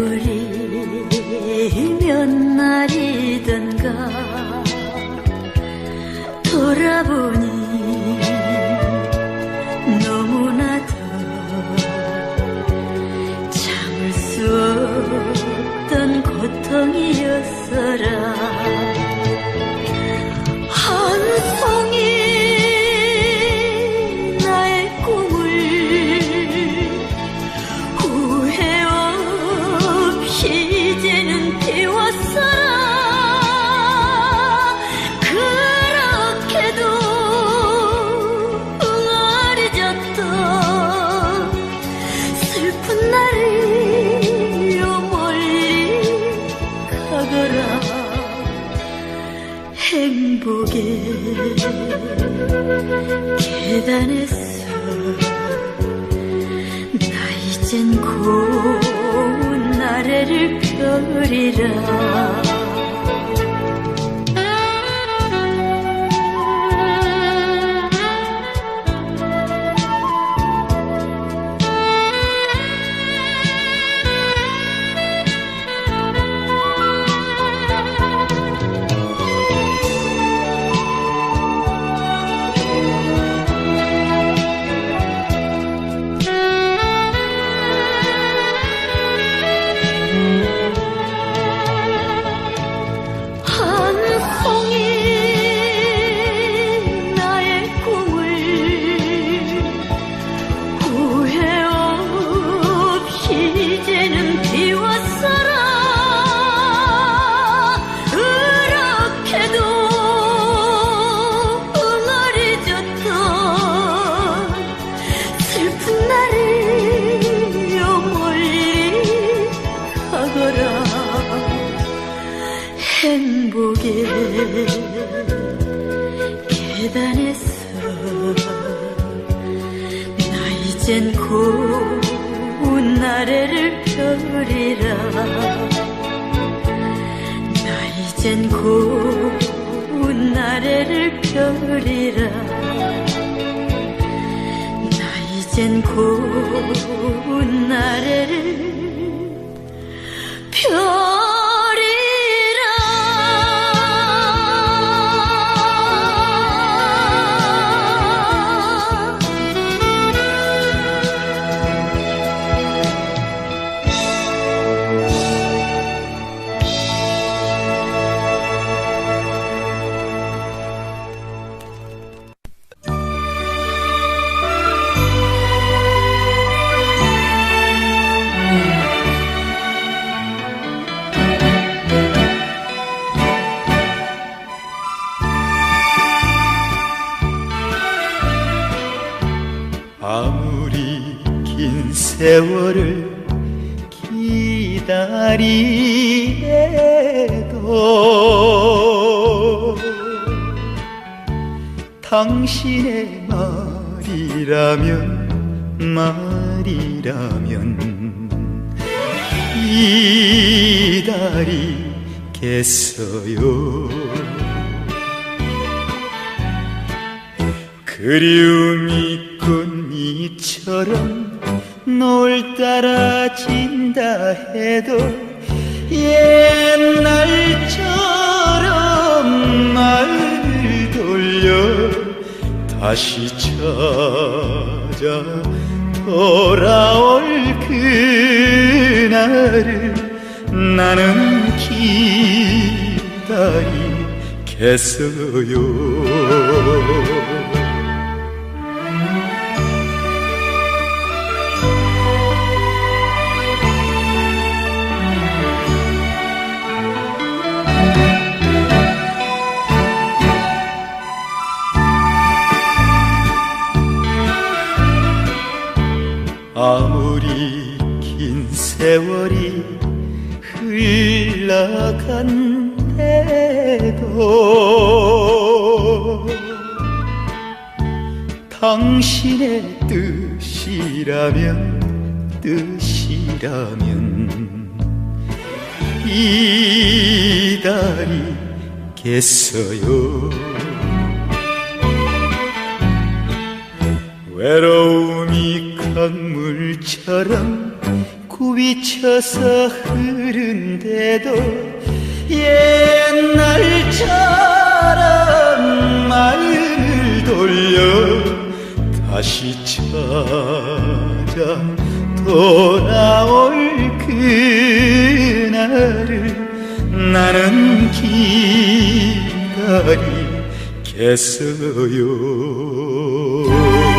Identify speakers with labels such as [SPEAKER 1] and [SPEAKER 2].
[SPEAKER 1] 세월이 몇 날이던가. 돌아보니 계단에서 나 이젠 고운 나래를 펴리라 행복의 계단에서 나 이젠 고운 나래를 펴리라. 나 이젠 고운 나래를 펴리라. 나 이젠 고운 나래를 펴
[SPEAKER 2] 세월을 기다리래도 당신의 말이라면 말이라면 기다리겠어요. 그리움이 꽃잎처럼 널 따라 진다 해도 옛날처럼 날 돌려 다시 찾아 돌아올 그날을 나는 기다리겠어요 아무리 긴 세월이 흘러간대도 당신의 뜻이라면 뜻이라면 기다리겠어요? 외로움이 강물처럼 굽이쳐서 흐른데도 옛날처럼 마음을 돌려 다시 찾아 돌아올 그날을 나는 기다리겠어요